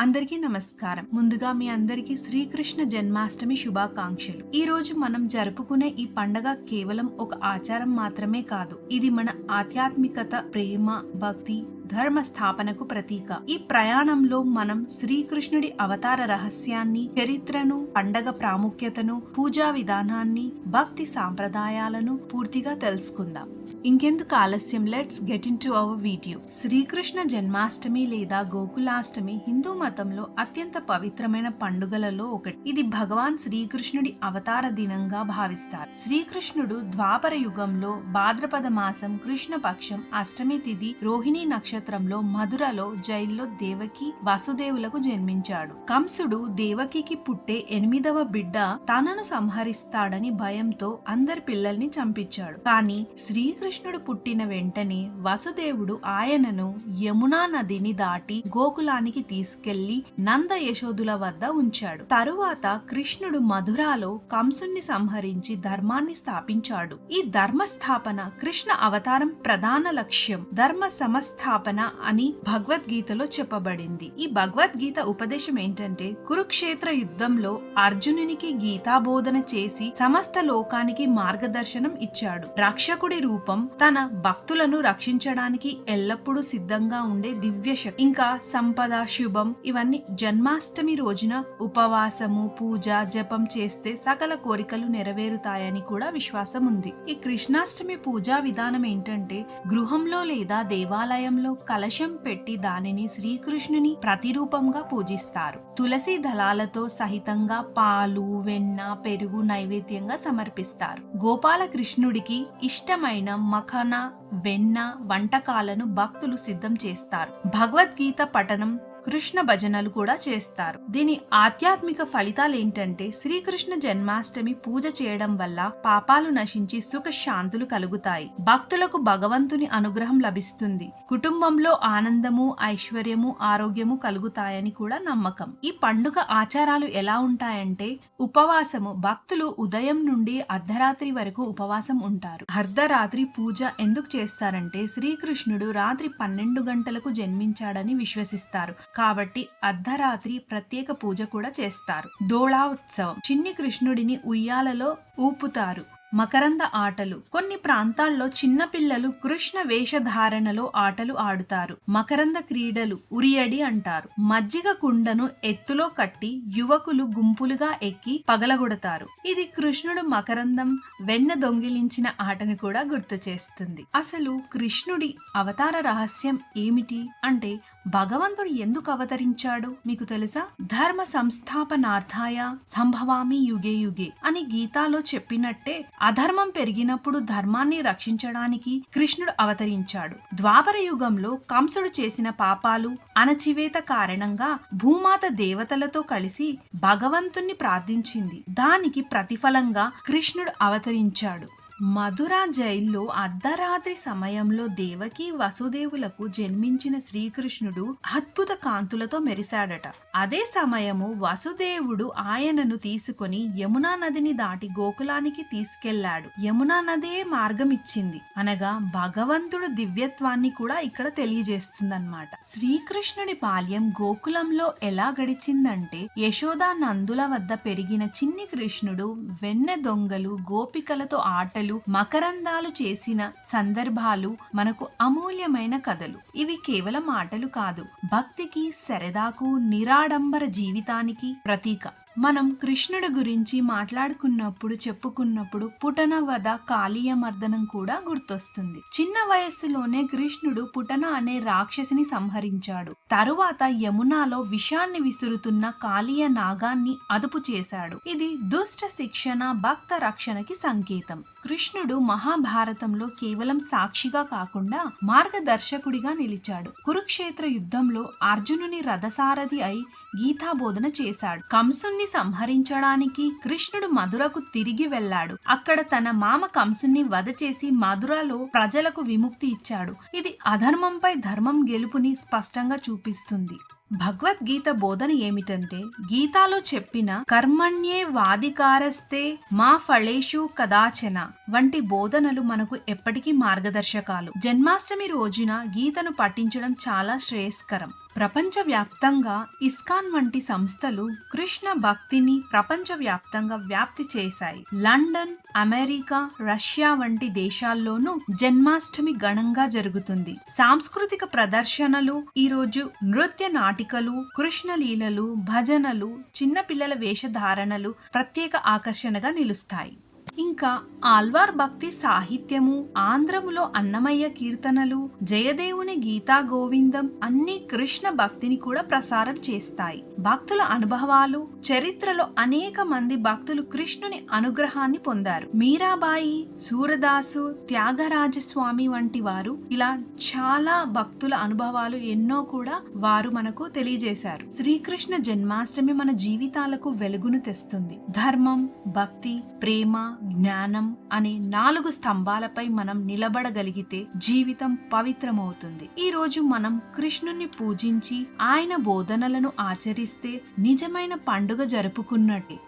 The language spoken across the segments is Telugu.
అందరికీ నమస్కారం. ముందుగా మీ అందరికీ శ్రీకృష్ణ జన్మాష్టమి శుభాకాంక్షలు. ఈ రోజు మనం జరుపుకునే ఈ పండగ కేవలం ఒక ఆచారం మాత్రమే కాదు. ఇది మన ఆధ్యాత్మికత ప్రేమ భక్తి ధర్మ స్థాపనకు ప్రతీక. ఈ ప్రయాణంలో మనం శ్రీకృష్ణుడి అవతార రహస్యాన్ని చరిత్రను పండగ ప్రాముఖ్యతను పూజా విధానాన్ని భక్తి సాంప్రదాయాలను పూర్తిగా తెలుసుకుందాం. ఇంకెందుకు ఆలస్యం? Let's get into our video Srikrishna Janmashtami లేదా గోకులాష్టమి హిందూ మతంలో అత్యంత పవిత్రమైన పండుగలలో ఒకటి. ఇది భగవాన్ శ్రీకృష్ణుడి అవతార దినంగా భావిస్తారు. శ్రీకృష్ణుడు ద్వాపర యుగంలో భాద్రపద మాసం కృష్ణ పక్షం అష్టమి తిథి రోహిణి నక్షత్రంలో మధురలో జైల్లో దేవకి వసుదేవులకు జన్మించాడు. కంసుడు దేవకికి పుట్టే ఎనిమిదవ బిడ్డ తనను సంహరిస్తాడని భయంతో అందరి పిల్లల్ని చంపించాడు. కానీ శ్రీకృష్ణుడు పుట్టిన వెంటనే వసుదేవుడు ఆయనను యమునా నదిని దాటి గోకులానికి తీసుకెళ్ళి నంద యశోదుల వద్ద ఉంచాడు. తరువాత కృష్ణుడు మధురాలో కంసుణ్ణి సంహరించి ధర్మాన్ని స్థాపించాడు. ఈ ధర్మ స్థాపన కృష్ణ అవతారం ప్రధాన లక్ష్యం. ధర్మ సమస్థాపన అని భగవద్గీతలో చెప్పబడింది. ఈ భగవద్గీత ఉపదేశం ఏంటంటే కురుక్షేత్ర యుద్ధంలో అర్జునునికి గీతాబోధన చేసి సమస్త లోకానికి మార్గదర్శనం ఇచ్చాడు. రక్షకుడి రూపం తన భక్తులను రక్షించడానికి ఎల్లప్పుడూ సిద్ధంగా ఉండే దివ్య శక్తి. ఇంకా సంపద శుభం ఇవన్నీ జన్మాష్టమి రోజున ఉపవాసము పూజ జపం చేస్తే సకల కోరికలు నెరవేరుతాయని కూడా విశ్వాసం ఉంది ఈ కృష్ణాష్టమి పూజా విధానం ఏంటంటే గృహంలో లేదా దేవాలయంలో కలశం పెట్టి దానిని శ్రీకృష్ణుని ప్రతిరూపంగా పూజిస్తారు. తులసి దళాలతో సహితంగా పాలు వెన్న పెరుగు నైవేద్యంగా సమర్పిస్తారు. గోపాలకృష్ణుడికి ఇష్టమైన మఖన వెన్న వంటకాలను భక్తులు సిద్ధం చేస్తారు. భగవద్గీత పఠనం కృష్ణ భజనలు కూడా చేస్తారు. దీని ఆధ్యాత్మిక ఫలితాలు ఏంటంటే శ్రీకృష్ణ జన్మాష్టమి పూజ చేయడం వల్ల పాపాలు నశించి సుఖ శాంతులు కలుగుతాయి. భక్తులకు భగవంతుని అనుగ్రహం లభిస్తుంది. కుటుంబంలో ఆనందము ఐశ్వర్యము ఆరోగ్యము కలుగుతాయని కూడా నమ్మకం. ఈ పండుగ ఆచారాలు ఎలా ఉంటాయంటే ఉపవాసము భక్తులు ఉదయం నుండి అర్ధరాత్రి వరకు ఉపవాసం ఉంటారు. అర్ధరాత్రి పూజ ఎందుకు చేస్తారంటే శ్రీకృష్ణుడు రాత్రి పన్నెండు గంటలకు జన్మించాడని విశ్వసిస్తారు. కాబట్టి అర్ధరాత్రి ప్రత్యేక పూజ కూడా చేస్తారు. దోళా ఉత్సవం చిన్ని కృష్ణుడిని ఉయ్యాలలో ఊపుతారు. మకరంద ఆటలు. కొన్ని ప్రాంతాల్లో చిన్నపిల్లలు కృష్ణ వేషధారణలో ఆటలు ఆడుతారు. మకరంద క్రీడలు ఉరియడి అంటారు. మజ్జిగ కుండను ఎత్తులో కట్టి యువకులు గుంపులుగా ఎక్కి పగలగొడతారు. ఇది కృష్ణుడు మకరందం వెన్న దొంగిలించిన ఆటను కూడా గుర్తు చేస్తుంది. అసలు కృష్ణుడి అవతార రహస్యం ఏమిటి? అంటే భగవంతుడు ఎందుకు అవతరించాడు? మీకు తెలుసా? ధర్మ సంస్థాపనార్థాయ సంభవామి యుగే యుగే అని గీతాలో చెప్పినట్టే అధర్మం పెరిగినప్పుడు ధర్మాన్ని రక్షించడానికి కృష్ణుడు అవతరించాడు. ద్వాపర యుగంలో కంసుడు చేసిన పాపాలు అణచివేత కారణంగా భూమాత దేవతలతో కలిసి భగవంతుణ్ణి ప్రార్థించింది. దానికి ప్రతిఫలంగా కృష్ణుడు అవతరించాడు. మధుర జైల్లో అర్ధరాత్రి సమయంలో దేవకి వసుదేవులకు జన్మించిన శ్రీకృష్ణుడు అద్భుత కాంతులతో మెరిశాడట. అదే సమయము వసుదేవుడు ఆయనను తీసుకొని యమునా నదిని దాటి గోకులానికి తీసుకెళ్ళాడు. యమునా నదే మార్గం ఇచ్చింది అనగా భగవంతుడు దివ్యత్వాన్ని కూడా ఇక్కడ తెలియజేస్తుందన్నమాట. శ్రీకృష్ణుడి బాల్యం గోకులంలో ఎలా గడిచిందంటే యశోదా నందుల వద్ద పెరిగిన చిన్ని కృష్ణుడు వెన్నె దొంగలు గోపికలతో ఆటలు మకరందాలు చేసిన సందర్భాలు మనకు అమూల్యమైన కథలు. ఇవి కేవలం ఆటలు కాదు భక్తికి సరదాకు నిరాడంబర జీవితానికి ప్రతీక. మనం కృష్ణుడు గురించి మాట్లాడుకున్నప్పుడు చెప్పుకున్నప్పుడు పుటన వద కాళీయ మర్దనం కూడా గుర్తొస్తుంది. చిన్న వయస్సులోనే కృష్ణుడు పుటన అనే రాక్షసిని సంహరించాడు. తరువాత యమునాలో విషాన్ని విసురుతున్న కాళీయ నాగాన్ని అదుపు చేశాడు. ఇది దుష్ట శిక్షణ భక్త రక్షణకి సంకేతం. కృష్ణుడు మహాభారతంలో కేవలం సాక్షిగా కాకుండా మార్గదర్శకుడిగా నిలిచాడు. కురుక్షేత్ర యుద్ధంలో అర్జునుని రథసారథి అయి గీతాబోధన చేశాడు. కంసుణ్ణి సంహరించడానికి కృష్ణుడు మధురకు తిరిగి వెళ్ళాడు. అక్కడ తన మామ కంసుణ్ణి వధ చేసి మధురలో ప్రజలకు విముక్తి ఇచ్చాడు. ఇది అధర్మంపై ధర్మం గెలుపుని స్పష్టంగా చూపిస్తుంది. భగవద్గీత బోధన ఏమిటంటే గీతాలో చెప్పిన కర్మణ్యే వాదికారస్తే మా ఫళేషు కదాచన వంటి బోధనలు మనకు ఎప్పటికీ మార్గదర్శకాలు. జన్మాష్టమి రోజున గీతను పఠించడం చాలా శ్రేయస్కరం. ప్రపంచవ్యాప్తంగా ఇస్కాన్ వంటి సంస్థలు కృష్ణ భక్తిని ప్రపంచవ్యాప్తంగా వ్యాప్తి చేశాయి. లండన్ అమెరికా రష్యా వంటి దేశాల్లోనూ జన్మాష్టమి ఘనంగా జరుగుతుంది. సాంస్కృతిక ప్రదర్శనలు ఈరోజు నృత్య నాటికలు కృష్ణ లీలలు భజనలు చిన్నపిల్లల వేషధారణలు ప్రత్యేక ఆకర్షణగా నిలుస్తాయి. ఇంకా ఆల్వార్ భక్తి సాహిత్యము ఆంధ్రములో అన్నమయ్య కీర్తనలు జయదేవుని గీతా గోవిందం అన్ని కృష్ణ భక్తిని కూడా ప్రసారం చేస్తాయి. భక్తుల అనుభవాలు చరిత్రలో అనేక మంది భక్తులు కృష్ణుని అనుగ్రహాన్ని పొందారు. మీరాబాయి సూరదాసు త్యాగరాజస్వామి వంటి వారు ఇలా చాలా భక్తుల అనుభవాలు ఎన్నో కూడా వారు మనకు తెలియజేశారు. శ్రీకృష్ణ జన్మాష్టమి మన జీవితాలకు వెలుగును తెస్తుంది. ధర్మం భక్తి ప్రేమ జ్ఞానం అనే నాలుగు స్తంభాలపై మనం నిలబడగలిగితే జీవితం పవిత్రమవుతుంది. ఈ రోజు మనం కృష్ణుని పూజించి ఆయన బోధనలను ఆచరిస్తే నిజమైన పండుగ జరుపుకున్నట్టే.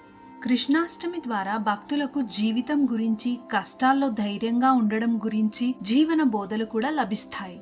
కృష్ణాష్టమి ద్వారా భక్తులకు జీవితం గురించి కష్టాల్లో ధైర్యంగా ఉండడం గురించి జీవన బోధలు కూడా లభిస్తాయి.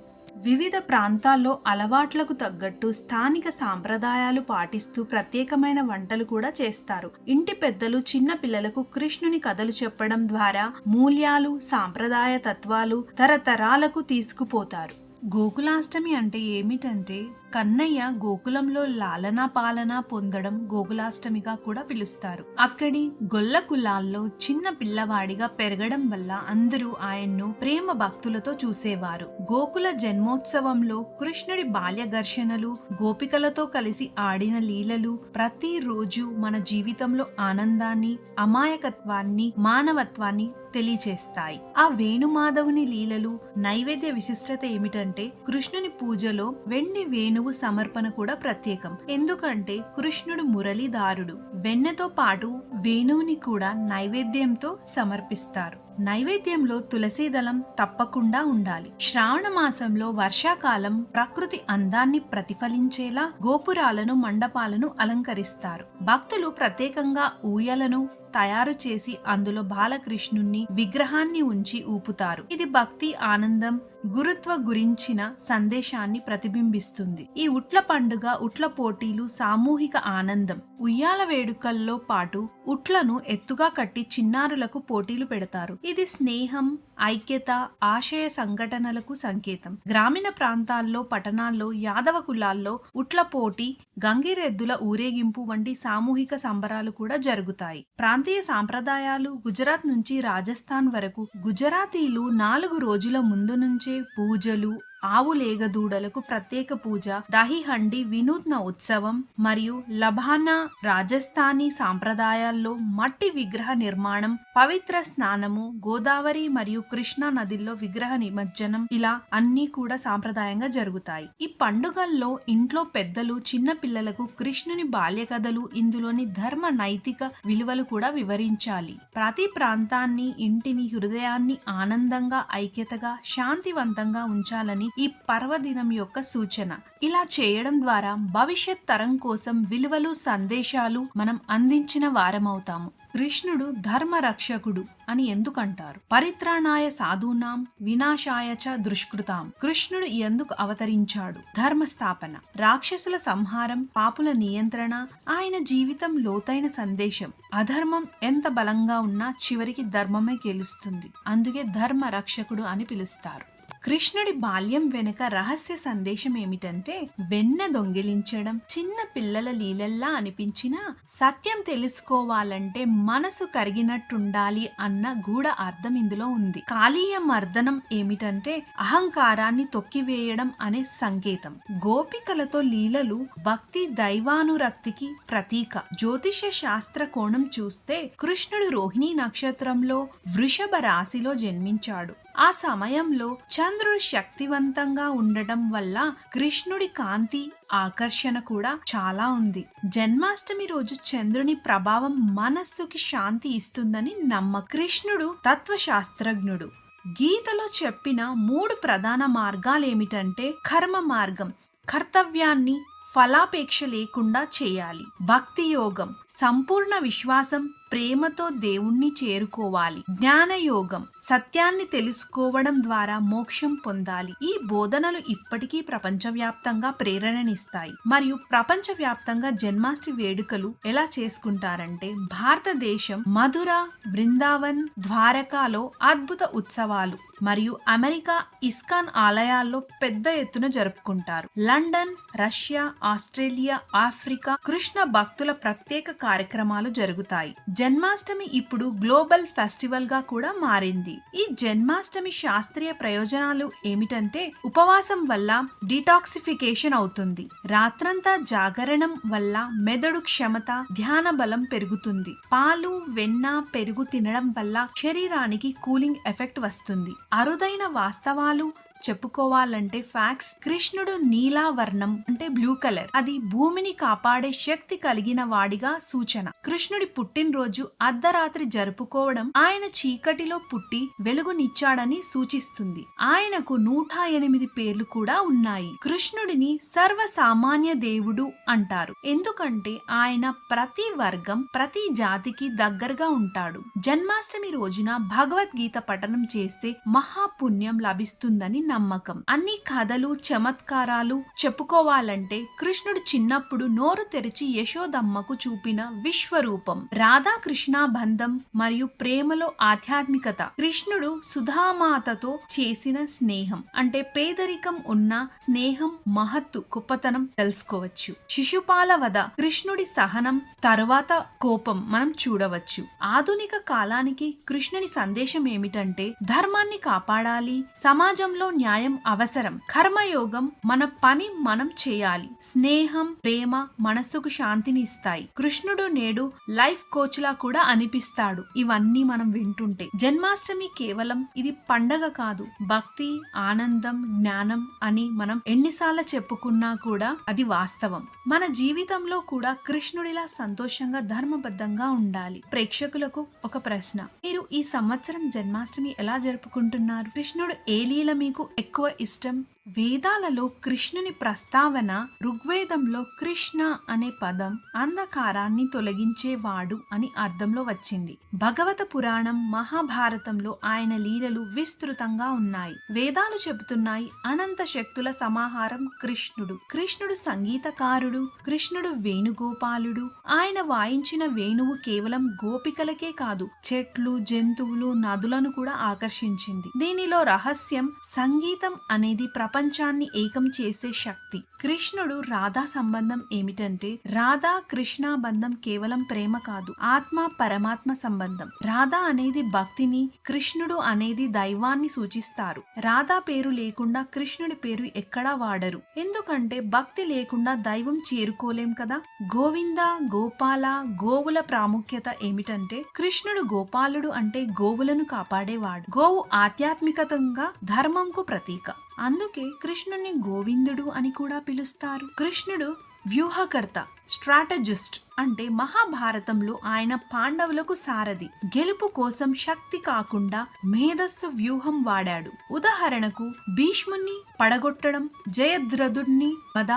వివిధ ప్రాంతాల్లో అలవాట్లకు తగ్గట్టు స్థానిక సాంప్రదాయాలు పాటిస్తూ ప్రత్యేకమైన వంటలు కూడా చేస్తారు. ఇంటి పెద్దలు చిన్న పిల్లలకు కృష్ణుని కథలు చెప్పడం ద్వారా మూల్యాలు సాంప్రదాయ తత్వాలు తరతరాలకు తీసుకుపోతారు. గోకులాష్టమి అంటే ఏమిటంటే కన్నయ్య గోకులంలో లాలనా పాలన పొందడం గోకులాష్టమిగా కూడా పిలుస్తారు. అక్కడి గొల్ల కులాల్లో చిన్న పిల్లవాడిగా పెరగడం వల్ల అందరూ ఆయన్ను ప్రేమ భక్తులతో చూసేవారు. గోకుల జన్మోత్సవంలో కృష్ణుడి బాల్య ఘర్షణలు గోపికలతో కలిసి ఆడిన లీలలు ప్రతిరోజు మన జీవితంలో ఆనందాన్ని అమాయకత్వాన్ని మానవత్వాన్ని తెలియచేస్తాయి. ఆ వేణుమాధవుని లీలలు నైవేద్య విశిష్టత ఏమిటంటే కృష్ణుని పూజలో వెండి వేణువు సమర్పణ కూడా ప్రత్యేకం. ఎందుకంటే కృష్ణుడు మురళీదారుడు. వెన్నతో పాటు వేణువుని కూడా నైవేద్యంతో సమర్పిస్తారు. నైవేద్యంలో తులసి దళం తప్పకుండా ఉండాలి. శ్రావణ మాసంలో వర్షాకాలం ప్రకృతి అందాన్ని ప్రతిఫలించేలా గోపురాలను మండపాలను అలంకరిస్తారు. భక్తులు ప్రత్యేకంగా ఊయలను తయారు చేసి అందులో బాలకృష్ణుణ్ణి విగ్రహాన్ని ఉంచి ఊపుతారు. ఇది భక్తి ఆనందం గురుత్వ గురించిన సందేశాన్ని ప్రతిబింబిస్తుంది. ఈ ఉట్ల పండుగ ఉట్ల పోటీలు సామూహిక ఆనందం ఉయ్యాల వేడుకల్లో పాటు ఉట్లను ఎత్తుగా కట్టి చిన్నారులకు పోటీలు పెడతారు. ఇది స్నేహం ఐక్యత ఆశయ సంఘటనలకు సంకేతం. గ్రామీణ ప్రాంతాల్లో పట్టణాల్లో యాదవ కులాల్లో ఉట్ల పోటీ గంగిరెద్దుల ఊరేగింపు వంటి సామూహిక సంబరాలు కూడా జరుగుతాయి. ప్రాంతీయ సాంప్రదాయాలు గుజరాత్ నుంచి రాజస్థాన్ వరకు గుజరాతీలు నాలుగు రోజుల ముందు నుంచే పూజలు ఆవు లేగదూడలకు ప్రత్యేక పూజ దహిహండి వినూత్న ఉత్సవం మరియు లబానా రాజస్థానీ సాంప్రదాయాల్లో మట్టి విగ్రహ నిర్మాణం పవిత్ర స్నానము గోదావరి మరియు కృష్ణా నదిల్లో విగ్రహ నిమజ్జనం ఇలా అన్నీ కూడా సాంప్రదాయంగా జరుగుతాయి. ఈ పండుగల్లో ఇంట్లో పెద్దలు చిన్న పిల్లలకు కృష్ణుని బాల్య కథలు ఇందులోని ధర్మ నైతిక విలువలు కూడా వివరించాలి. ప్రతి ప్రాంతాన్ని ఇంటిని హృదయాన్ని ఆనందంగా ఐక్యతగా శాంతివంతంగా ఉంచాలని ఈ పర్వదినం యొక్క సూచన. ఇలా చేయడం ద్వారా భవిష్యత్ తరం కోసం విలువలు సందేశాలు మనం అందించిన వారమవుతాము. కృష్ణుడు ధర్మ రక్షకుడు అని ఎందుకంటారు? పరిత్రాణాయ సాధూనాం వినాశాయ చ దుష్కృతాం. కృష్ణుడు ఎందుకు అవతరించాడు? ధర్మ స్థాపన రాక్షసుల సంహారం పాపుల నియంత్రణ ఆయన జీవితం లోతైన సందేశం. అధర్మం ఎంత బలంగా ఉన్నా చివరికి ధర్మమే గెలుస్తుంది. అందుకే ధర్మ రక్షకుడు అని పిలుస్తారు. కృష్ణుడి బాల్యం వెనుక రహస్య సందేశం ఏమిటంటే వెన్న దొంగిలించడం చిన్న పిల్లల లీలల్లా అనిపించినా సత్యం తెలుసుకోవాలంటే మనసు కరిగినట్టుండాలి అన్న గూఢ అర్థం ఇందులో ఉంది. కాళీయ మర్దనం ఏమిటంటే అహంకారాన్ని తొక్కివేయడం అనే సంకేతం. గోపికలతో లీలలు భక్తి దైవానురక్తికి ప్రతీక. జ్యోతిష శాస్త్ర కోణం చూస్తే కృష్ణుడు రోహిణీ నక్షత్రంలో వృషభ రాశిలో జన్మించాడు. ఆ సమయంలో చంద్రుడు శక్తివంతంగా ఉండటం వల్ల కృష్ణుడి కాంతి ఆకర్షణ కూడా చాలా ఉంది. జన్మాష్టమి రోజు చంద్రుని ప్రభావం మనస్సుకి శాంతి ఇస్తుందని నమ్మ కృష్ణుడు తత్వశాస్త్రజ్ఞుడు. గీతలో చెప్పిన మూడు ప్రధాన మార్గాలేమిటంటే కర్మ మార్గం కర్తవ్యాన్ని ఫలాపేక్ష లేకుండా చేయాలి. భక్తి యోగం సంపూర్ణ విశ్వాసం ప్రేమతో దేవుణ్ణి చేరుకోవాలి. జ్ఞానయోగం సత్యాన్ని తెలుసుకోవడం ద్వారా మోక్షం పొందాలి. ఈ బోధనలు ఇప్పటికీ ప్రపంచవ్యాప్తంగా ప్రేరణనిస్తాయి. మరియు ప్రపంచవ్యాప్తంగా జన్మాష్టమి వేడుకలు ఎలా చేసుకుంటారంటే భారతదేశం మధుర బృందావన్ ద్వారకాలో అద్భుత ఉత్సవాలు మరియు అమెరికా ఇస్కాన్ ఆలయాల్లో పెద్ద ఎత్తున జరుపుకుంటారు. London Russia Australia Africa Krishna భక్తుల ప్రత్యేక కార్యక్రమాలు జరుగుతాయి. జన్మాష్టమి ఇప్పుడు గ్లోబల్ ఫెస్టివల్గా కూడా మారింది. ఈ జన్మాష్టమి శాస్త్రీయ ప్రయోజనాలు ఏమిటంటే ఉపవాసం వల్ల డిటాక్సిఫికేషన్ అవుతుంది. రాత్రంతా జాగరణం వల్ల మెదడు క్షమత ధ్యాన బలం పెరుగుతుంది. పాలు వెన్న పెరుగు తినడం వల్ల శరీరానికి కూలింగ్ ఎఫెక్ట్ వస్తుంది. అరుదైన వాస్తవాలు చెప్పుకోవాలంటే ఫ్యాక్స్ కృష్ణుడు నీలావర్ణం అంటే బ్లూ కలర్ అది భూమిని కాపాడే శక్తి కలిగిన వాడిగా సూచన. కృష్ణుడి పుట్టినరోజు అర్ధరాత్రి జరుపుకోవడం ఆయన చీకటిలో పుట్టి వెలుగునిచ్చాడని సూచిస్తుంది. ఆయనకు నూట ఎనిమిది పేర్లు కూడా ఉన్నాయి. కృష్ణుడిని సర్వసామాన్య దేవుడు అంటారు. ఎందుకంటే ఆయన ప్రతి వర్గం ప్రతి జాతికి దగ్గరగా ఉంటాడు. జన్మాష్టమి రోజున భగవద్గీత పఠనం చేస్తే మహాపుణ్యం లభిస్తుందని నమ్మకం. అన్ని కథలు చమత్కారాలు చెప్పుకోవాలంటే కృష్ణుడు చిన్నప్పుడు నోరు తెరిచి యశోదమ్మకు చూపిన విశ్వరూపం. రాధాకృష్ణ బంధం మరియు ప్రేమలో ఆధ్యాత్మికత. కృష్ణుడు సుధామాతతో చేసిన స్నేహం. అంటే పేదరికం ఉన్న స్నేహం మహత్తు గొప్పతనం తెలుసుకోవచ్చు. శిశుపాల వద కృష్ణుడి సహనం తరువాత కోపం మనం చూడవచ్చు. ఆధునిక కాలానికి కృష్ణుని సందేశం ఏమిటంటే ధర్మాన్ని కాపాడాలి సమాజంలో న్యాయం అవసరం. కర్మయోగం మన పని మనం చేయాలి. స్నేహం ప్రేమ మనస్సుకు శాంతిని ఇస్తాయి. కృష్ణుడు నేడు లైఫ్ కోచ్ లా కూడా అనిపిస్తాడు. ఇవన్నీ మనం వింటుంటే. జన్మాష్టమి కేవలం ఇది పండగ కాదు. భక్తి ఆనందం జ్ఞానం అని మనం ఎన్నిసార్లు చెప్పుకున్నా కూడా అది వాస్తవం. మన జీవితంలో కూడా కృష్ణుడిలా సంతోషంగా ధర్మబద్ధంగా ఉండాలి. ప్రేక్షకులకు ఒక ప్రశ్న. మీరు ఈ సంవత్సరం జన్మాష్టమి ఎలా జరుపుకుంటున్నారు? కృష్ణుడు ఏ లీల మీకు ఎక్కువ ఇష్టం వేదాలలో కృష్ణుని ప్రస్తావన ఋగ్వేదంలో కృష్ణ అనే పదం అంధకారాన్ని తొలగించేవాడు అని అర్థంలో వచ్చింది. భగవత పురాణం మహాభారతంలో ఆయన లీలలు విస్తృతంగా ఉన్నాయి. వేదాలు చెబుతున్నాయి అనంత శక్తుల సమాహారం కృష్ణుడు. కృష్ణుడు సంగీతకారుడు కృష్ణుడు వేణుగోపాలుడు. ఆయన వాయించిన వేణువు కేవలం గోపికలకే కాదు చెట్లు జంతువులు నదులను కూడా ఆకర్షించింది. దీనిలో రహస్యం సంగీతం అనేది ప్రపంచాన్ని ఏకం చేసే శక్తి. కృష్ణుడు రాధా సంబంధం ఏమిటంటే రాధా కృష్ణ బంధం కేవలం ప్రేమ కాదు ఆత్మ పరమాత్మ సంబంధం. రాధా అనేది భక్తిని కృష్ణుడు అనేది దైవాన్ని సూచిస్తారు. రాధా పేరు లేకుండా కృష్ణుడి పేరు ఎక్కడా వాడరు. ఎందుకంటే భక్తి లేకుండా దైవం చేరుకోలేం కదా? గోవింద గోపాల గోవుల ప్రాముఖ్యత ఏమిటంటే కృష్ణుడు గోపాలుడు అంటే గోవులను కాపాడేవాడు. గోవు ఆధ్యాత్మికతంగా ధర్మంకు ప్రతీక. అందుకే కృష్ణుని గోవిందుడు అని కూడా పిలుస్తారు. కృష్ణుడు వ్యూహకర్త స్ట్రాటజిస్ట్ అంటే మహాభారతంలో ఆయన పాండవులకు సారథి. గెలుపు కోసం శక్తి కాకుండా మేధస్సు వ్యూహం వాడాడు. ఉదాహరణకు భీష్ముని పడగొట్టడం జయద్రదుణ్ణి వద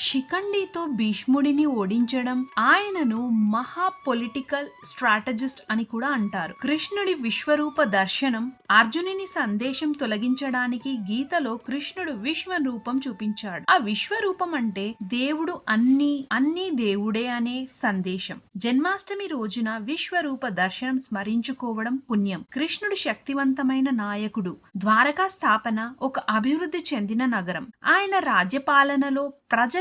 శిఖండితో భీష్ముడిని ఓడించడం ఆయనను మహా పొలిటికల్ స్ట్రాటజిస్ట్ అని కూడా అంటారు. కృష్ణుడి విశ్వరూప దర్శనం అర్జునుని సందేశం తొలగించడానికి గీతలో కృష్ణుడు విశ్వరూపం చూపించాడు. ఆ విశ్వరూపం అంటే దేవుడు అన్ని అన్ని దేవుడే అనే సందేశం. జన్మాష్టమి రోజున విశ్వరూప దర్శనం స్మరించుకోవడం పుణ్యం. కృష్ణుడు శక్తివంతమైన నాయకుడు. ద్వారకా స్థాపన ఒక అభివృద్ధి చెందిన నగరం. ఆయన రాజ్యపాలనలో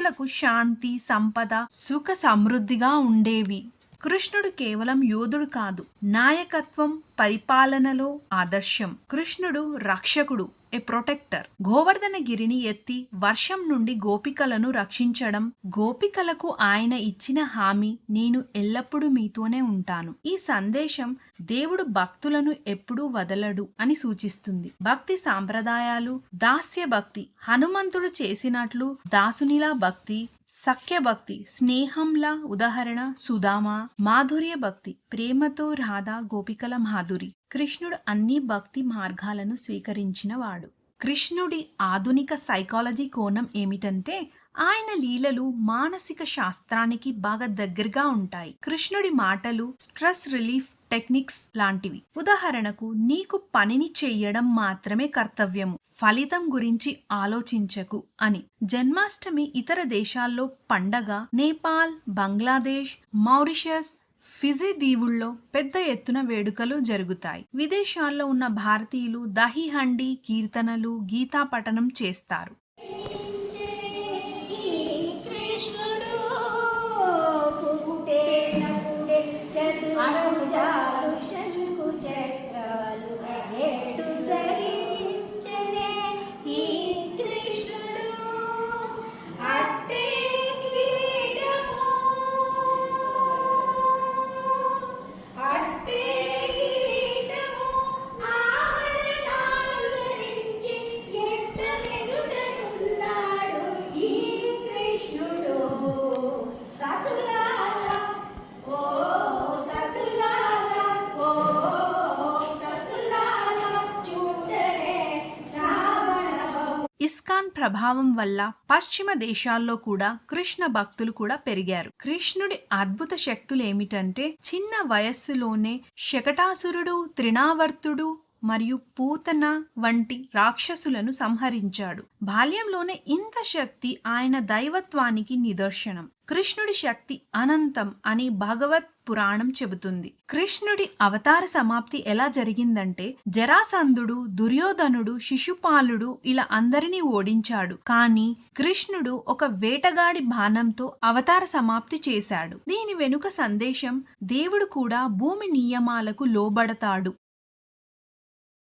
ప్రజలకు శాంతి సంపద సుఖ సమృద్ధిగా ఉండేవి. కృష్ణుడు కేవలం యోధుడు కాదు నాయకత్వం పరిపాలనలో ఆదర్శం. కృష్ణుడు రక్షకుడు. ఏ ప్రొటెక్టర్. గోవర్ధన గిరిని ఎత్తి వర్షం నుండి గోపికలను రక్షించడం గోపికలకు ఆయన ఇచ్చిన హామీ నేను ఎల్లప్పుడూ మీతోనే ఉంటాను. ఈ సందేశం దేవుడు భక్తులను ఎప్పుడూ వదలడు అని సూచిస్తుంది. భక్తి సాంప్రదాయాలు దాస్య భక్తి హనుమంతుడు చేసినట్లు దాసునిలా భక్తి సఖ్య భక్తి స్నేహంలా ఉదాహరణ సుధామ మాధుర్య భక్తి ప్రేమతో రాధా గోపికల మాధురి. కృష్ణుడు అన్ని భక్తి మార్గాలను స్వీకరించినవాడు కృష్ణుడి ఆధునిక సైకాలజీ కోణం ఏమిటంటే ఆయన లీలలు మానసిక శాస్త్రానికి బాగా దగ్గరగా ఉంటాయి. కృష్ణుడి మాటలు స్ట్రెస్ రిలీఫ్ టెక్నిక్స్ లాంటివి. ఉదాహరణకు నీకు పనిని చెయ్యడం మాత్రమే కర్తవ్యము ఫలితం గురించి ఆలోచించకు అని. జన్మాష్టమి ఇతర దేశాల్లో పండగ నేపాల్ బంగ్లాదేశ్ మౌరిషస్ ఫిజీ దీవుల్లో పెద్ద ఎత్తున వేడుకలు జరుగుతాయి. విదేశాల్లో ఉన్న భారతీయులు దహి హండి కీర్తనలు గీతా పఠనం చేస్తారు. ప్రభావం వల్ల పశ్చిమ దేశాల్లో కూడా కృష్ణ భక్తులు కూడా పెరిగారు. కృష్ణుడి అద్భుత శక్తులు ఏమిటంటే చిన్న వయస్సులోనే శకటాసురుడు త్రిణావర్తుడు మరియు పూతన వంటి రాక్షసులను సంహరించాడు. బాల్యంలోనే ఇంత శక్తి ఆయన దైవత్వానికి నిదర్శనం. కృష్ణుడి శక్తి అనంతం అని భగవత్ పురాణం చెబుతుంది. కృష్ణుడి అవతార సమాప్తి ఎలా జరిగిందంటే జరాసంధుడు దుర్యోధనుడు శిశుపాలుడు ఇలా అందరినీ ఓడించాడు. కానీ కృష్ణుడు ఒక వేటగాడి బాణంతో అవతార సమాప్తి చేశాడు. దీని వెనుక సందేశం దేవుడు కూడా భూమి నియమాలకు లోబడతాడు.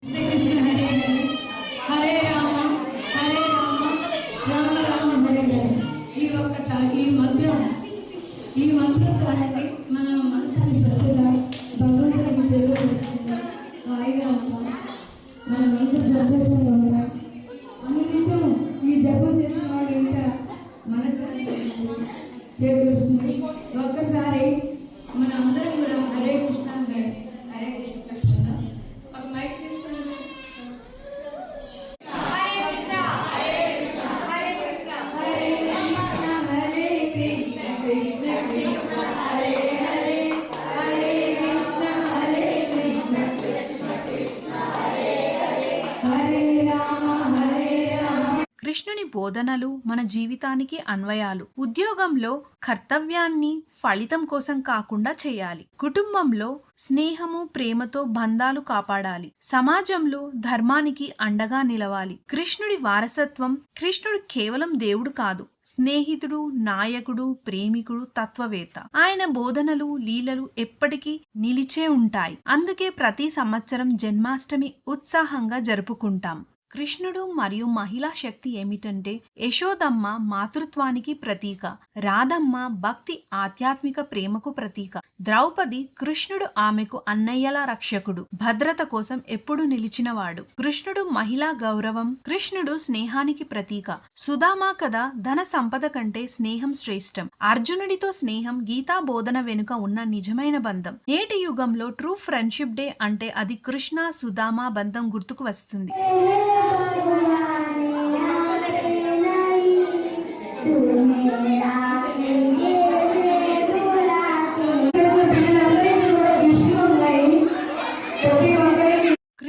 Thank you. బోధనలు మన జీవితానికి అన్వయాలు. ఉద్యోగంలో కర్తవ్యాన్ని ఫలితం కోసం కాకుండా చేయాలి. కుటుంబంలో స్నేహము ప్రేమతో బంధాలు కాపాడాలి. సమాజంలో ధర్మానికి అండగా నిలవాలి. కృష్ణుడి వారసత్వం కృష్ణుడు కేవలం దేవుడు కాదు స్నేహితుడు నాయకుడు ప్రేమికుడు తత్వవేత్త. ఆయన బోధనలు లీలలు ఎప్పటికీ నిలిచే ఉంటాయి. అందుకే ప్రతి సంవత్సరం జన్మాష్టమి ఉత్సాహంగా జరుపుకుంటాం. కృష్ణుడు మరియు మహిళా శక్తి ఏమిటంటే యశోదమ్మ మాతృత్వానికి ప్రతీక రాధమ్మ భక్తి ఆధ్యాత్మిక ప్రేమకు ప్రతీక. ద్రౌపది కృష్ణుడు ఆమెకు అన్నయ్యల రక్షకుడు భద్రత కోసం ఎప్పుడు నిలిచినవాడు. కృష్ణుడు మహిళా గౌరవం కృష్ణుడు స్నేహానికి ప్రతీక. సుధామా కథ ధన సంపద కంటే స్నేహం శ్రేష్టం. అర్జునుడితో స్నేహం గీతా బోధన వెనుక ఉన్న నిజమైన బంధం. నేటి యుగంలో ట్రూ ఫ్రెండ్షిప్ డే అంటే అది కృష్ణ సుధామా బంధం గుర్తుకు వస్తుంది. Bye.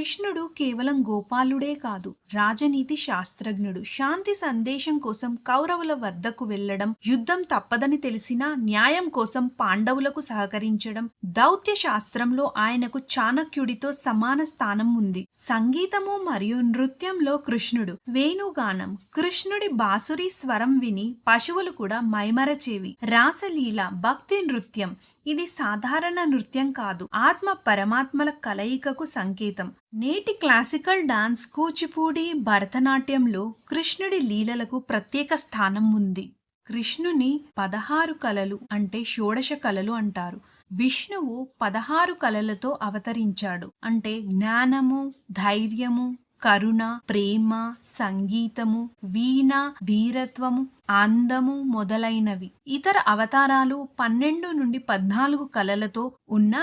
కృష్ణుడు కేవలం గోపాలుడే కాదు రాజనీతి శాస్త్రజ్ఞుడు. శాంతి సందేశం కోసం కౌరవుల వద్దకు వెళ్ళడం యుద్ధం తప్పదని తెలిసినా న్యాయం కోసం పాండవులకు సహకరించడం దౌత్య శాస్త్రంలో ఆయనకు చాణక్యుడితో సమాన స్థానం ఉంది. సంగీతము మరియు నృత్యంలో కృష్ణుడు. వేణుగానం. కృష్ణుడి బాసురి స్వరం విని పశువులు కూడా మైమరచేవి. రాసలీల భక్తి నృత్యం. ఇది సాధారణ నృత్యం కాదు. ఆత్మ పరమాత్మల కలయికకు సంకేతం. నేటి క్లాసికల్ డాన్స్ కూచిపూడి భరతనాట్యంలో కృష్ణుడి లీలలకు ప్రత్యేక స్థానం ఉంది. కృష్ణుని పదహారు కళలు అంటే షోడశ కళలు అంటారు. విష్ణువు పదహారు కళలతో అవతరించాడు. అంటే జ్ఞానము ధైర్యము కరుణ ప్రేమ సంగీతము వీణ వీరత్వము అందము మొదలైనవి. ఇతర అవతారాలు పన్నెండు నుండి పద్నాలుగు కలలతో ఉన్న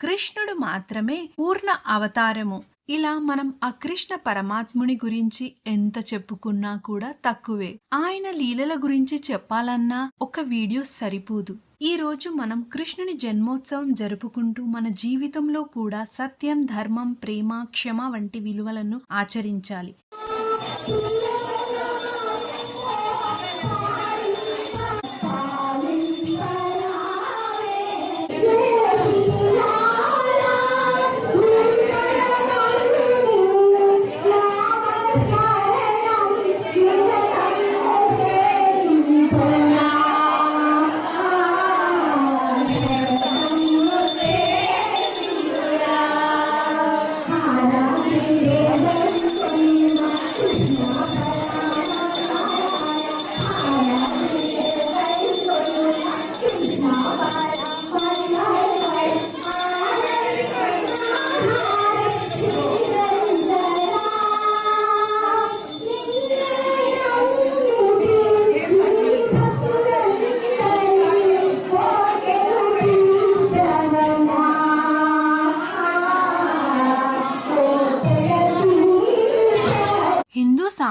కృష్ణుడు మాత్రమే పూర్ణ అవతారము. ఇలా మనం ఆ కృష్ణ పరమాత్ముని గురించి ఎంత చెప్పుకున్నా కూడా తక్కువే. ఆయన లీలల గురించి చెప్పాలన్నా ఒక వీడియో సరిపోదు. ఈ రోజు మనం కృష్ణుని జన్మోత్సవం జరుపుకుంటూ మన జీవితంలో కూడా సత్యం ధర్మం ప్రేమ క్షమ వంటి విలువలను ఆచరించాలి.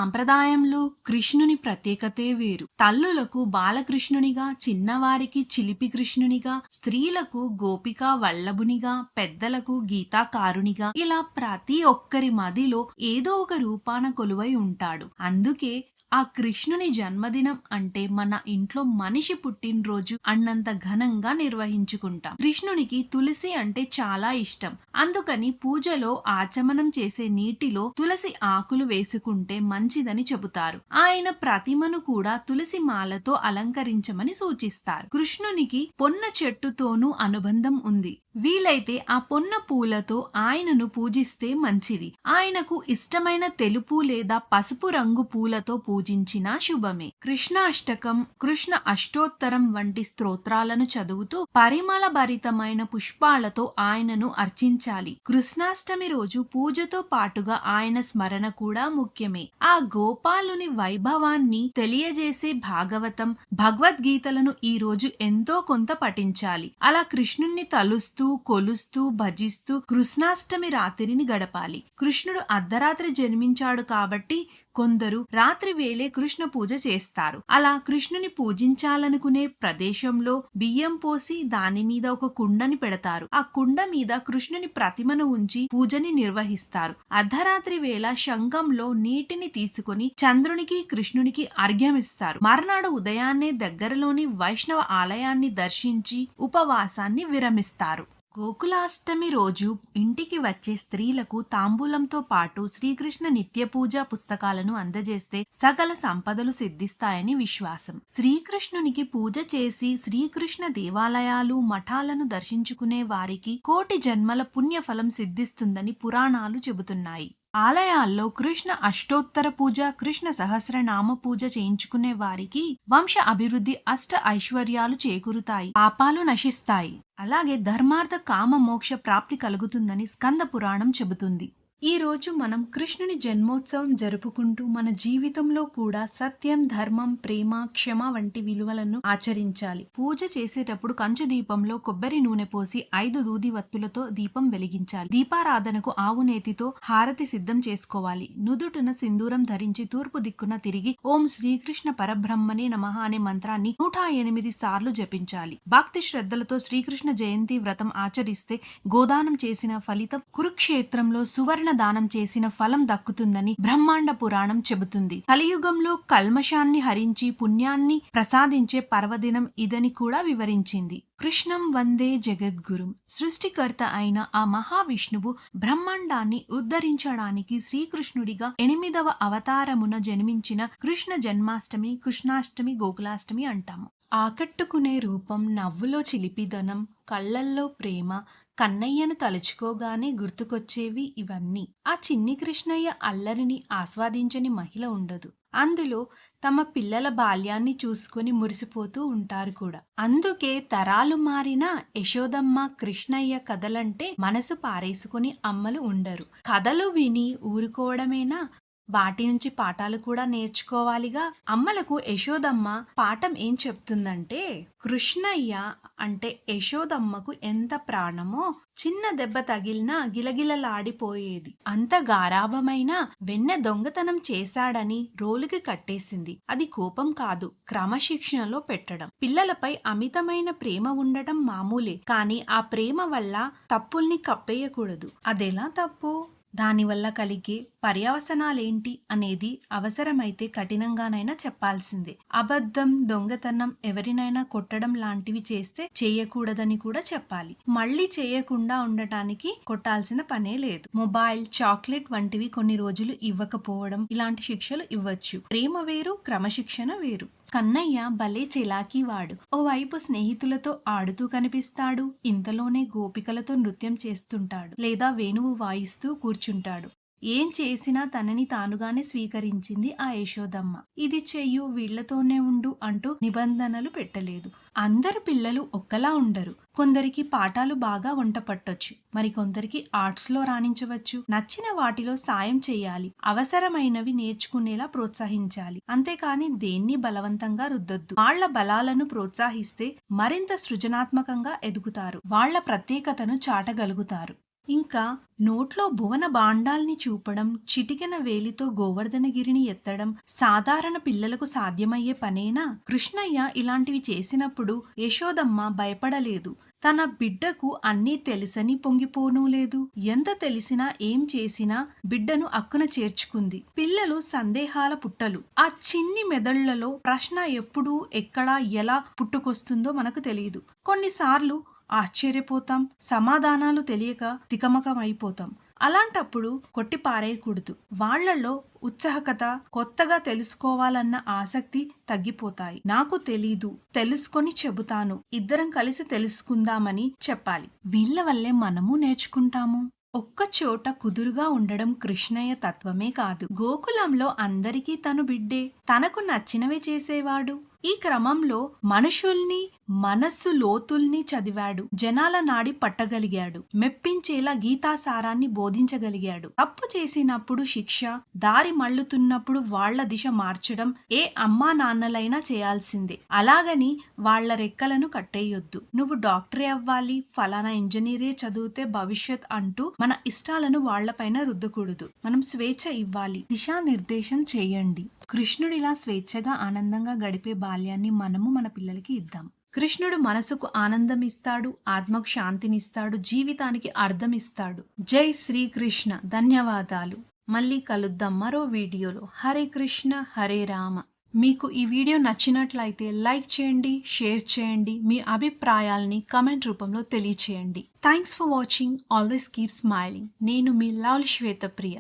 సాంప్రదాయంలో కృష్ణుని ప్రత్యేకతే వేరు. తల్లులకు బాలకృష్ణునిగా చిన్నవారికి చిలిపి కృష్ణునిగా స్త్రీలకు గోపిక వల్లభునిగా పెద్దలకు గీతాకారునిగా ఇలా ప్రతి ఒక్కరి మదిలో ఏదో ఒక రూపాన కొలువై ఉంటాడు. అందుకే ఆ కృష్ణుని జన్మదినం అంటే మన ఇంట్లో మనిషి పుట్టినరోజు అన్నంత ఘనంగా నిర్వహించుకుంటాం. కృష్ణునికి తులసి అంటే చాలా ఇష్టం. అందుకని పూజలో ఆచమనం చేసే నీటిలో తులసి ఆకులు వేసుకుంటే మంచిదని చెబుతారు. ఆయన ప్రతిమను కూడా తులసి మాలతో అలంకరించమని సూచిస్తారు. కృష్ణునికి పొన్న చెట్టుతోనూ అనుబంధం ఉంది. వీలైతే ఆ పొన్న పూలతో ఆయనను పూజిస్తే మంచిది. ఆయనకు ఇష్టమైన తెలుపు లేదా పసుపు రంగు పూలతో పూజించినా శుభమే. కృష్ణాష్టకం కృష్ణ అష్టోత్తరం వంటి స్తోత్రాలను చదువుతూ పరిమళ భరితమైన పుష్పాలతో ఆయనను అర్చించాలి. కృష్ణాష్టమి రోజు పూజతో పాటుగా ఆయన స్మరణ కూడా ముఖ్యమే. ఆ గోపాలుని వైభవాన్ని తెలియజేసే భాగవతం భగవద్గీతలను ఈ రోజు ఎంతో కొంత పఠించాలి. అలా కృష్ణుణ్ణి తలుస్తూ కొలుస్తూ భజిస్తూ కృష్ణాష్టమి రాత్రిని గడపాలి. కృష్ణుడు అర్ధరాత్రి జన్మించాడు కాబట్టి కొందరు రాత్రి వేళే కృష్ణ పూజ చేస్తారు. అలా కృష్ణుని పూజించాలనుకునే ప్రదేశంలో బియ్యం పోసి దాని మీద ఒక కుండని పెడతారు. ఆ కుండ మీద కృష్ణుని ప్రతిమను ఉంచి పూజని నిర్వహిస్తారు. అర్ధరాత్రి వేళ శంఖంలో నీటిని తీసుకుని చంద్రునికి కృష్ణునికి అర్ఘ్యమిస్తారు. మర్నాడు ఉదయాన్నే దగ్గరలోని వైష్ణవ ఆలయాన్ని దర్శించి ఉపవాసాన్ని విరమిస్తారు. గోకులాష్టమి రోజు ఇంటికి వచ్చే స్త్రీలకు తాంబూలంతో పాటు శ్రీకృష్ణ నిత్య పూజా పుస్తకాలను అందజేస్తే సకల సంపదలు సిద్ధిస్తాయని విశ్వాసం. శ్రీకృష్ణునికి పూజ చేసి శ్రీకృష్ణ దేవాలయాలు మఠాలను దర్శించుకునే వారికి కోటి జన్మల పుణ్యఫలం సిద్ధిస్తుందని పురాణాలు చెబుతున్నాయి. ఆలయాల్లో కృష్ణ అష్టోత్తర పూజ కృష్ణ సహస్రనామ పూజ చేయించుకునే వారికి వంశ అభివృద్ధి అష్ట ఐశ్వర్యాలు చేకూరుతాయి పాపాలు నశిస్తాయి. అలాగే ధర్మార్థ కామ మోక్ష ప్రాప్తి కలుగుతుందని స్కంద పురాణం చెబుతుంది. ఈ రోజు మనం కృష్ణుని జన్మోత్సవం జరుపుకుంటూ మన జీవితంలో కూడా సత్యం ధర్మం ప్రేమ క్షమ వంటి విలువలను ఆచరించాలి. పూజ చేసేటప్పుడు కంచు దీపంలో కొబ్బరి నూనె పోసి ఐదు దూది వత్తులతో దీపం వెలిగించాలి. దీపారాధనకు ఆవు నేతితో హారతి సిద్ధం చేసుకోవాలి. నుదుటున సింధూరం ధరించి తూర్పు దిక్కున తిరిగి ఓం శ్రీకృష్ణ పరబ్రహ్మనే నమః అనే మంత్రాన్ని నూట ఎనిమిది సార్లు జపించాలి. భక్తి శ్రద్ధలతో శ్రీకృష్ణ జయంతి వ్రతం ఆచరిస్తే గోదానం చేసిన ఫలితం కురుక్షేత్రంలో సువర్ణ దానం చేసిన ఫలం దక్కుతుందని బ్రహ్మాండ పురాణం చెబుతుంది. కలియుగంలో కల్మషాన్ని హరించి పుణ్యాన్ని ప్రసాదించే పర్వదినం ఇదని కూడా వివరించింది. కృష్ణం వందే జగద్గురుం. సృష్టికర్త అయిన ఆ మహావిష్ణువు బ్రహ్మాండాన్ని ఉద్ధరించడానికి శ్రీకృష్ణుడిగా ఎనిమిదవ అవతారమున జన్మించిన కృష్ణ జన్మాష్టమి కృష్ణాష్టమి గోకులాష్టమి అంటాము. ఆకట్టుకునే రూపం నవ్వులో చిలిపిదనం కళ్ళల్లో ప్రేమ కన్నయ్యను తలుచుకోగానే గుర్తుకొచ్చేవి ఇవన్నీ. ఆ చిన్ని కృష్ణయ్య అల్లరిని ఆస్వాదించని మహిళ ఉండదు. అందులో తమ పిల్లల బాల్యాన్ని చూసుకొని మురిసిపోతూ ఉంటారు కూడా. అందుకే తరాలు మారిన యశోదమ్మ కృష్ణయ్య కథలంటే మనసు పారేసుకుని అమ్మలు ఉండరు. కథలు విని ఊరుకోవడమేనా? వాటి నుంచి పాఠాలు కూడా నేర్చుకోవాలిగా. అమ్మలకు యశోదమ్మ పాఠం ఏం చెప్తుందంటే కృష్ణయ్య అంటే యశోదమ్మకు ఎంత ప్రాణమో చిన్న దెబ్బ తగిలినా గిలగిలలాడిపోయేది. అంత గారాభమైన వెన్న దొంగతనం చేశాడని రోలుకి కట్టేసింది. అది కోపం కాదు క్రమశిక్షణలో పెట్టడం. పిల్లలపై అమితమైన ప్రేమ ఉండటం మామూలే కానీ ఆ ప్రేమ వల్ల తప్పుల్ని కప్పేయకూడదు. అదెలా తప్పు? దానివల్ల కలిగే పర్యవసనాలేంటి అనేది అవసరమైతే కఠినంగానైనా చెప్పాల్సిందే. అబద్ధం దొంగతనం ఎవరినైనా కొట్టడం లాంటివి చేస్తే చేయకూడదని కూడా చెప్పాలి. మళ్ళీ చేయకుండా ఉండటానికి కొట్టాల్సిన పనే లేదు. మొబైల్ చాక్లెట్ వంటివి కొన్ని రోజులు ఇవ్వకపోవడం ఇలాంటి శిక్షలు ఇవ్వచ్చు. ప్రేమ వేరు క్రమశిక్షణ వేరు. కన్నయ్య భలే చెలాకీ వాడు ఓవైపు స్నేహితులతో ఆడుతూ కనిపిస్తాడు. ఇంతలోనే గోపికలతో నృత్యం చేస్తుంటాడు. లేదా వేణువు వాయిస్తూ కూర్చుంటాడు. ఏం చేసినా తనని తానుగానే స్వీకరించింది ఆ యశోదమ్మ. ఇది చెయ్యు వీళ్ళతోనే ఉండు అంటూ నిబంధనలు పెట్టలేదు. అందరు పిల్లలు ఒక్కలా ఉండరు. కొందరికి పాఠాలు బాగా వంట పట్టొచ్చు మరి కొందరికి ఆర్ట్స్లో రాణించవచ్చు. నచ్చిన వాటిలో సాయం చేయాలి. అవసరమైనవి నేర్చుకునేలా ప్రోత్సహించాలి. అంతేకాని దేన్ని బలవంతంగా రుద్దొద్దు. వాళ్ళ బలాలను ప్రోత్సహిస్తే మరింత సృజనాత్మకంగా ఎదుగుతారు. వాళ్ళ ప్రత్యేకతను చాటగలుగుతారు. ఇంకా నోట్లో భువన బాండాల్ని చూపడం చిటికెన వేలితో గోవర్ధనగిరిని ఎత్తడం సాధారణ పిల్లలకు సాధ్యమయ్యే పనేనా? కృష్ణయ్య ఇలాంటివి చేసినప్పుడు యశోదమ్మ భయపడలేదు. తన బిడ్డకు అన్నీ తెలుసని పొంగిపోనూ లేదు. ఎంత తెలిసినా ఏం చేసినా బిడ్డను అక్కున చేర్చుకుంది. పిల్లలు సందేహాల పుట్టలు. ఆ చిన్ని మెదళ్ళలో ప్రశ్న ఎప్పుడు ఎక్కడ ఎలా పుట్టుకొస్తుందో మనకు తెలియదు కొన్నిసార్లు ఆశ్చర్యపోతాం సమాధానాలు తెలియక తికమకమైపోతాం. అయిపోతాం అలాంటప్పుడు కొట్టి పారేయకూడదు. వాళ్ళలో ఉత్సాహకత కొత్తగా తెలుసుకోవాలన్న ఆసక్తి తగ్గిపోతాయి. నాకు తెలీదు తెలుసుకొని చెబుతాను. ఇద్దరం కలిసి తెలుసుకుందామని చెప్పాలి. వీళ్ళ వల్లే మనము నేర్చుకుంటాము. ఒక్క చోట కుదురుగా ఉండడం కృష్ణయ్య తత్వమే కాదు. గోకులంలో అందరికీ తను బిడ్డే. తనకు నచ్చినవి చేసేవాడు. ఈ క్రమంలో మనుషుల్ని మనస్సు లోతుల్ని చదివాడు. జనాల నాడి పట్టగలిగాడు. మెప్పించేలా గీతాసారాన్ని బోధించగలిగాడు. తప్పు చేసినప్పుడు శిక్ష దారి మళ్ళుతున్నప్పుడు వాళ్ళ దిశ మార్చడం ఏ అమ్మా నాన్నలైనా చేయాల్సిందే. అలాగని వాళ్ళ రెక్కలను కట్టేయొద్దు. నువ్వు డాక్టరే అవ్వాలి ఫలానా ఇంజనీరే చదివితే భవిష్యత్ అంటూ మన ఇష్టాలను వాళ్ళపైన రుద్దకూడదు. మనం స్వేచ్ఛ ఇవ్వాలి. దిశానిర్దేశం చేయండి. కృష్ణుడిలా స్వేచ్ఛగా ఆనందంగా గడిపే బాల్యాన్ని మనము మన పిల్లలకి ఇద్దాం. కృష్ణుడు మనసుకు ఆనందం ఇస్తాడు ఆత్మకు శాంతినిస్తాడు జీవితానికి అర్థం ఇస్తాడు జై శ్రీకృష్ణ. ధన్యవాదాలు. మళ్ళీ కలుద్దాం మరో వీడియోలో. హరే కృష్ణ హరే రామ. మీకు ఈ వీడియో నచ్చినట్లయితే లైక్ చేయండి షేర్ చేయండి మీ అభిప్రాయాల్ని కమెంట్ రూపంలో తెలియచేయండి. Thanks for watching. All keep smiling. నేను మీ లవ్ శ్వేత ప్రియ